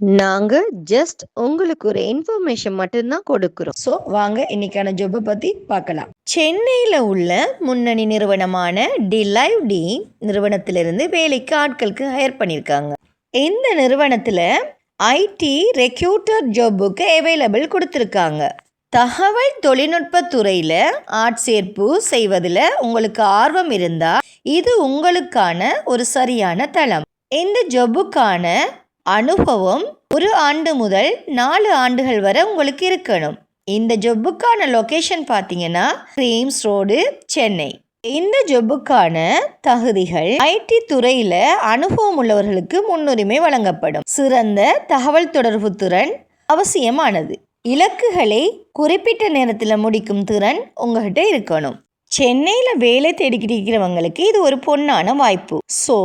நாங்க ஜஸ்ட் உங்களுக்கு ஒரு இன்ஃபர்மேஷன் மட்டும்தான் கொடுக்கிறோம். ஸோ வாங்க இன்னைக்கான ஜாப்பை பத்தி பார்க்கலாம். சென்னையில் உள்ள முன்னணி நிறுவனமான டிலைவ் டி நிறுவனத்திலிருந்து வேலைக்கு ஆட்களுக்கு ஹையர் பண்ணியிருக்காங்க. இந்த நிறுவனத்தில் ஐடி ரெக்யூட்டர் ஜாபுக்கு அவைலபிள் கொடுத்துருக்காங்க. தகவல் தொழில்நுட்ப துறையில் ஆட்சேர்ப்பு செய்வதில் உங்களுக்கு ஆர்வம் இருந்தால் இது உங்களுக்கான ஒரு சரியான தளம். இந்த ஜொபுக்கான அனுபவம் ஒரு ஆண்டு முதல் நாலு ஆண்டுகள் வரை உங்களுக்கு இருக்கணும். இந்த ஜொப்புக்கான லொக்கேஷன் பார்த்தீங்கன்னா கிரீம்ஸ் ரோடு சென்னை இந்த ஜொப்புக்கான தகுதிகள் ஐடி துறையில் அனுபவம் உள்ளவர்களுக்கு முன்னுரிமை வழங்கப்படும். சிறந்த தகவல் தொடர்பு திறன் அவசியமானது. இலக்குகளை குறிப்பிட்ட நேரத்தில் முடிக்கும் திறன் உங்ககிட்ட இருக்கணும். சென்னையில் வேலை தேடிக்கிட்டு இருக்கிறவங்களுக்கு இது ஒரு பொண்ணான வாய்ப்பு. ஸோ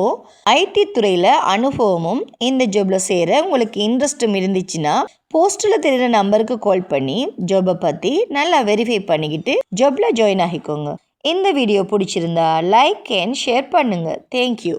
ஐடி துறையில் அனுபவமும் இந்த ஜாபில் சேர உங்களுக்கு இன்ட்ரெஸ்ட்டும் இருந்துச்சுன்னா போஸ்ட்டில் தெரிகிற நம்பருக்கு கால் பண்ணி ஜாபை பற்றி நல்லா வெரிஃபை பண்ணிக்கிட்டு ஜாபில் ஜாயின் ஆகிக்கோங்க. இந்த வீடியோ பிடிச்சிருந்தா லைக் அண்ட் ஷேர் பண்ணுங்கள் தேங்க்யூ